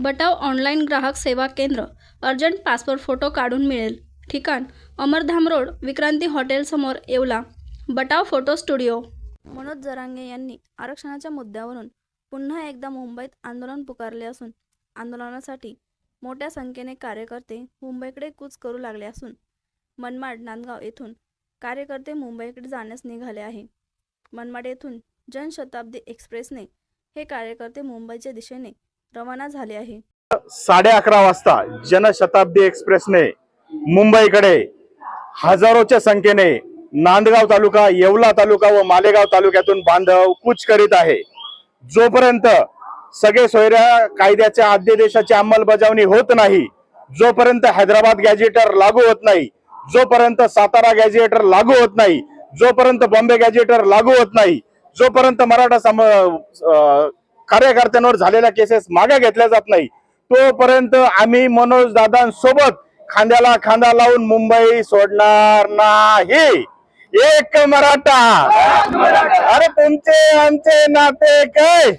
बटाव online ग्राहक सेवा केंद्र अर्जंट पासपोर्ट फोटो काढून मिळेल. ठिकाण अमरधाम रोड विक्रांती हॉटेलसमोर Yeola. Batav photo studio. Manoj Jarange यांनी आरक्षणाच्या मुद्द्यावरून पुन्हा एकदा मुंबईत आंदोलन पुकारले असून आंदोलनासाठी मोठ्या संख्येने कार्यकर्ते मुंबईकडे कूच करू लागले असून मनमाड नांदगाव येथून कार्यकर्ते मुंबईकडे जाण्यास निघाले आहे. मनमाड येथून जनशताब्दी एक्सप्रेसने हे कार्यकर्ते मुंबईच्या दिशेने रवाना झाले आहे. साडे अकरा वाजता जनशताब्दी एक्सप्रेसने मुंबईकडे हजारोच्या संख्येने नांदगाव तालुका येवला तालुका व मालेगाव तालुक्यातून बांधव कूच करीत आहे. जोपर्यंत सगळे सोयऱ्या कायद्याच्या अध्यादेशाची अंमलबजावणी होत नाही जोपर्यंत हैदराबाद गॅजेटर लागू होत नाही जोपर्यंत सातारा गॅजेटर लागू होत नाही जोपर्यंत बॉम्बे गॅजेटर लागू होत नाही जोपर्यंत मराठा सम कार्यकर्त्यांवर झालेल्या केसेस मागे घेतल्या जात नाही. तोपर्यंत आम्ही मनोज दादांसोबत खांद्याला खांदा लावून मुंबई सोडणार नाही. एक मराठा. अरे तुमचे आमचे नाते काय?